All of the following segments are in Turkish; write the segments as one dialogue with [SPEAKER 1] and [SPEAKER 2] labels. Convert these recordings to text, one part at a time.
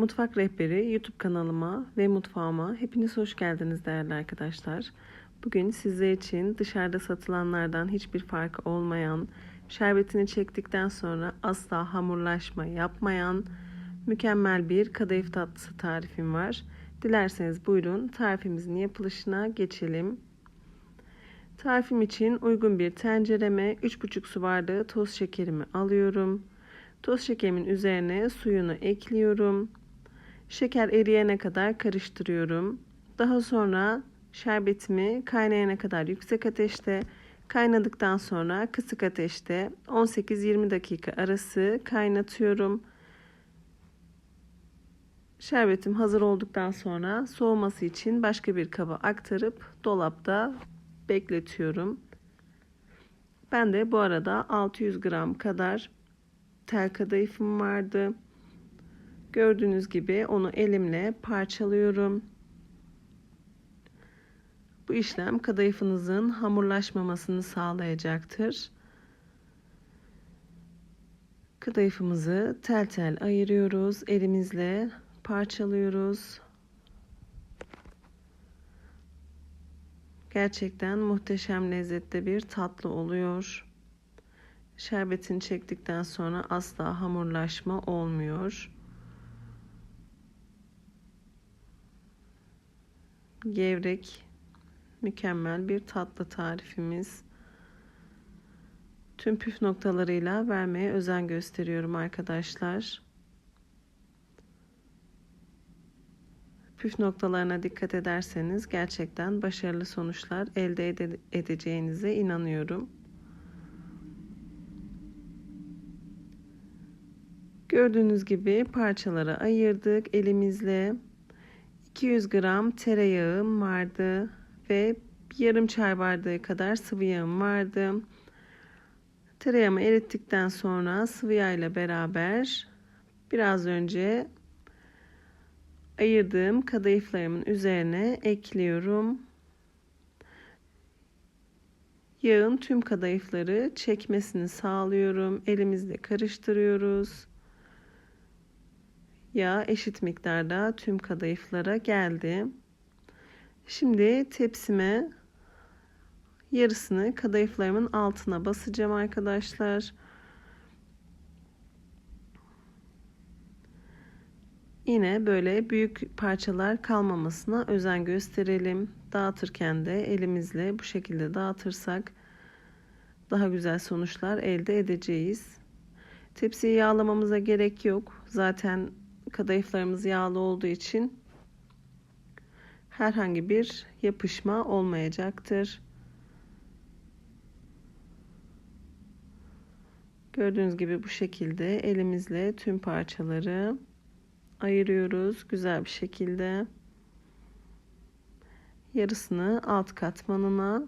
[SPEAKER 1] Mutfak Rehberi YouTube kanalıma ve mutfağıma hepiniz hoş geldiniz değerli arkadaşlar. Bugün sizler için dışarıda satılanlardan hiçbir farkı olmayan, şerbetini çektikten sonra asla hamurlaşma yapmayan mükemmel bir kadayıf tatlısı tarifim var. Dilerseniz buyurun tarifimizin yapılışına geçelim. Tarifim için uygun bir tencereme 3,5 su bardağı toz şekerimi alıyorum. Toz şekerimin üzerine suyunu ekliyorum. Şeker eriyene kadar karıştırıyorum. Daha sonra şerbetimi kaynayana kadar yüksek ateşte, kaynadıktan sonra kısık ateşte 18-20 dakika arası kaynatıyorum. Şerbetim hazır olduktan sonra soğuması için başka bir kaba aktarıp dolapta bekletiyorum. Ben de bu arada 600 gram kadar tel kadayıfım vardı. Gördüğünüz gibi onu elimle parçalıyorum. Bu işlem kadayıfınızın hamurlaşmamasını sağlayacaktır. Kadayıfımızı tel tel ayırıyoruz. Elimizle parçalıyoruz. Gerçekten muhteşem lezzette bir tatlı oluyor. Şerbetini çektikten sonra asla hamurlaşma olmuyor. Gevrek mükemmel bir tatlı tarifimiz. Tüm püf noktalarıyla vermeye özen gösteriyorum arkadaşlar. Püf noktalarına dikkat ederseniz gerçekten başarılı sonuçlar elde edeceğinize inanıyorum. Gördüğünüz gibi parçalara ayırdık elimizle. 200 gram tereyağım vardı ve yarım çay bardağı kadar sıvı yağım vardı. Tereyağımı erittikten sonra sıvı yağ ile beraber biraz önce ayırdığım kadayıflarımın üzerine ekliyorum. Yağın tüm kadayıfları çekmesini sağlıyorum. Elimizle karıştırıyoruz. Yağ eşit miktarda tüm kadayıflara geldi. Şimdi tepsime yarısını kadayıflarımın altına basacağım arkadaşlar. Yine böyle büyük parçalar kalmamasına özen gösterelim. Dağıtırken de elimizle bu şekilde dağıtırsak daha güzel sonuçlar elde edeceğiz. Tepsiyi yağlamamıza gerek yok. Zaten kadayıflarımız yağlı olduğu için herhangi bir yapışma olmayacaktır. Gördüğünüz gibi bu şekilde elimizle tüm parçaları ayırıyoruz güzel bir şekilde. Yarısını alt katmanına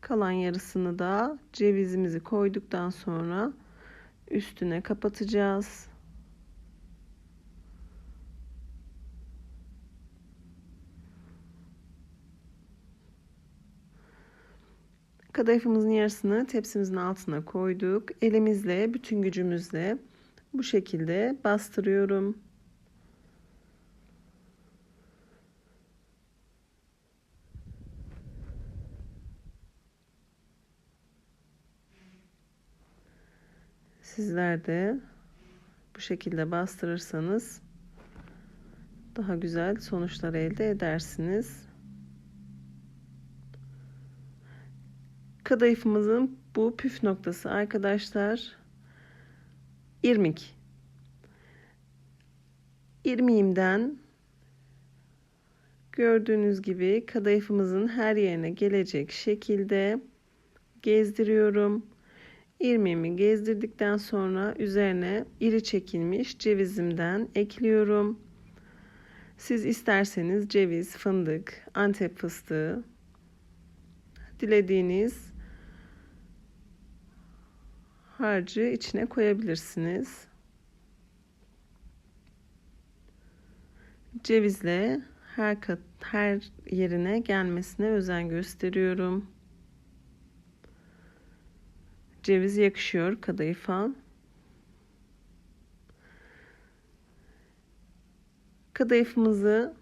[SPEAKER 1] kalan yarısını da cevizimizi koyduktan sonra üstüne kapatacağız. Kadayıfımızın yarısını tepsimizin altına koyduk. Elimizle bütün gücümüzle bu şekilde bastırıyorum. Sizler de bu şekilde bastırırsanız daha güzel sonuçlar elde edersiniz. Kadayıfımızın bu püf noktası arkadaşlar irmik. İrmiğimden gördüğünüz gibi kadayıfımızın her yerine gelecek şekilde gezdiriyorum. İrmiğimi gezdirdikten sonra üzerine iri çekilmiş cevizimden ekliyorum. Siz isterseniz ceviz, fındık, antep fıstığı dilediğiniz harcı içine koyabilirsiniz. Cevizle her kat her yerine gelmesine özen gösteriyorum. Ceviz yakışıyor kadayıfa. Kadayıfımızı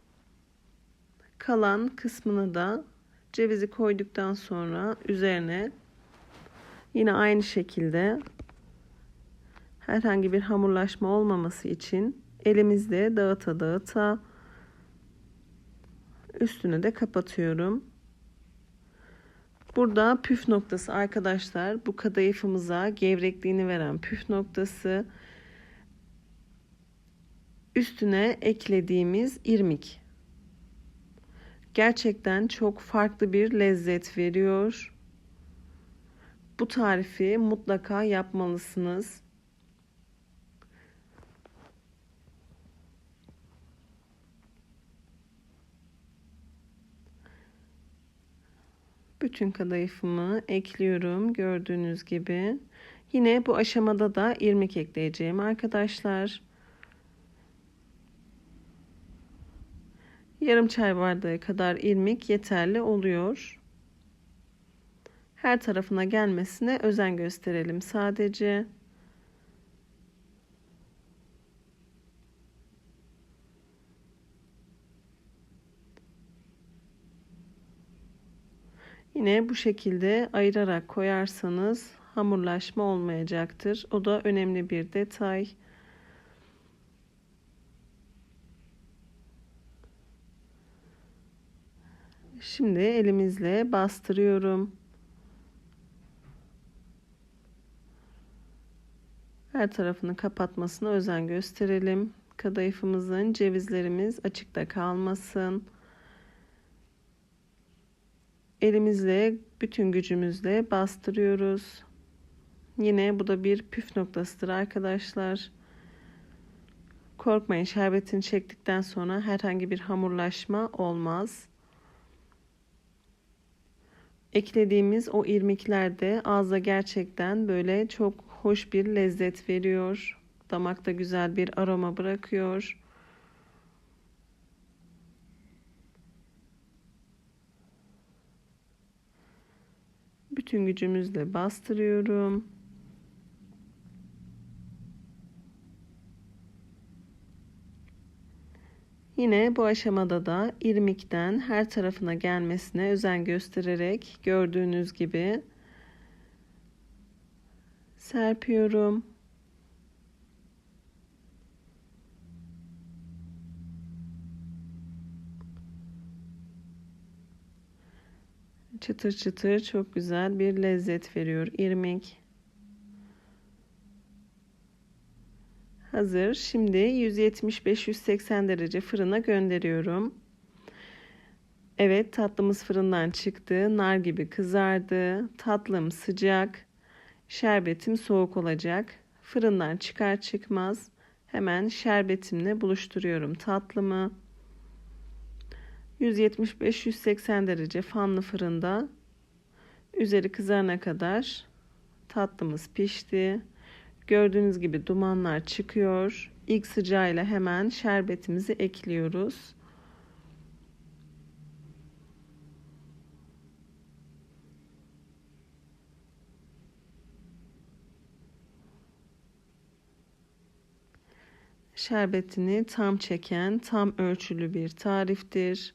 [SPEAKER 1] kalan kısmını da cevizi koyduktan sonra üzerine yine aynı şekilde herhangi bir hamurlaşma olmaması için elimizle dağıta dağıta üstünü de kapatıyorum. Burada püf noktası arkadaşlar bu kadayıfımıza gevrekliğini veren püf noktası üstüne eklediğimiz irmik. Gerçekten çok farklı bir lezzet veriyor. Bu tarifi mutlaka yapmalısınız. Bütün kadayıfımı ekliyorum gördüğünüz gibi. Yine bu aşamada da irmik ekleyeceğim arkadaşlar. Yarım çay bardağı kadar irmik yeterli oluyor. Her tarafına gelmesine özen gösterelim sadece. Yine bu şekilde ayırarak koyarsanız hamurlaşma olmayacaktır. O da önemli bir detay. Şimdi elimizle bastırıyorum. Her tarafını kapatmasına özen gösterelim. Kadayıfımızın cevizlerimiz açıkta kalmasın. Elimizle bütün gücümüzle bastırıyoruz. Yine bu da bir püf noktasıdır arkadaşlar. Korkmayın şerbetini çektikten sonra herhangi bir hamurlaşma olmaz. Eklediğimiz o irmikler de ağza gerçekten böyle çok hoş bir lezzet veriyor. Damakta güzel bir aroma bırakıyor. Bütün gücümüzle bastırıyorum. Yine bu aşamada da irmikten her tarafına gelmesine özen göstererek gördüğünüz gibi serpiyorum. Çıtır çıtır çok güzel bir lezzet veriyor irmik. Hazır. Şimdi 175-180 derece fırına gönderiyorum. Evet tatlımız fırından çıktı. Nar gibi kızardı. Tatlım sıcak. Şerbetim soğuk olacak. Fırından çıkar çıkmaz hemen şerbetimle buluşturuyorum tatlımı. 175-180 derece fanlı fırında üzeri kızarana kadar tatlımız pişti. Gördüğünüz gibi dumanlar çıkıyor. İlk sıcağıyla hemen şerbetimizi ekliyoruz. Şerbetini tam çeken, tam ölçülü bir tariftir.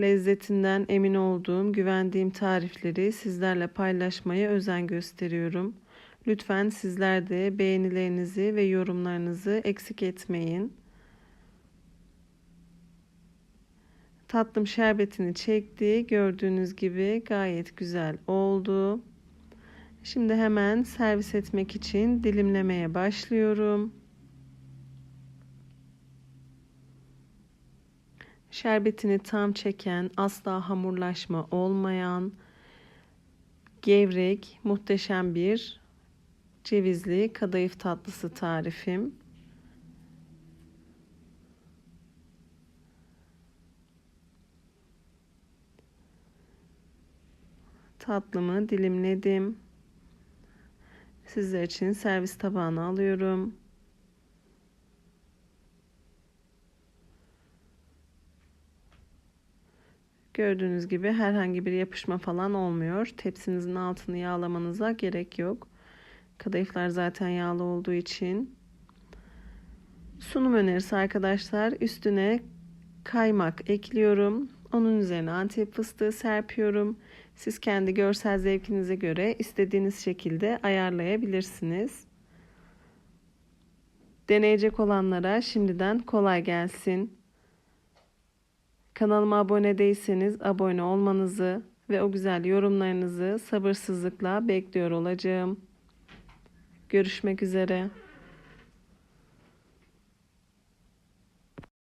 [SPEAKER 1] Lezzetinden emin olduğum, güvendiğim tarifleri sizlerle paylaşmaya özen gösteriyorum. Lütfen sizler de beğenilerinizi ve yorumlarınızı eksik etmeyin. Tatlım şerbetini çekti. Gördüğünüz gibi gayet güzel oldu. Şimdi hemen servis etmek için dilimlemeye başlıyorum. Şerbetini tam çeken, asla hamurlaşma olmayan, gevrek, muhteşem bir cevizli kadayıf tatlısı tarifim. Tatlımı dilimledim. Sizler için servis tabağına alıyorum. Gördüğünüz gibi herhangi bir yapışma falan olmuyor. Tepsinizin altını yağlamanıza gerek yok. Kadayıflar zaten yağlı olduğu için. Sunum önerisi arkadaşlar. Üstüne kaymak ekliyorum. Onun üzerine antep fıstığı serpiyorum. Siz kendi görsel zevkinize göre istediğiniz şekilde ayarlayabilirsiniz. Deneyecek olanlara şimdiden kolay gelsin. Kanalıma abone değilseniz abone olmanızı ve o güzel yorumlarınızı sabırsızlıkla bekliyor olacağım. Görüşmek üzere.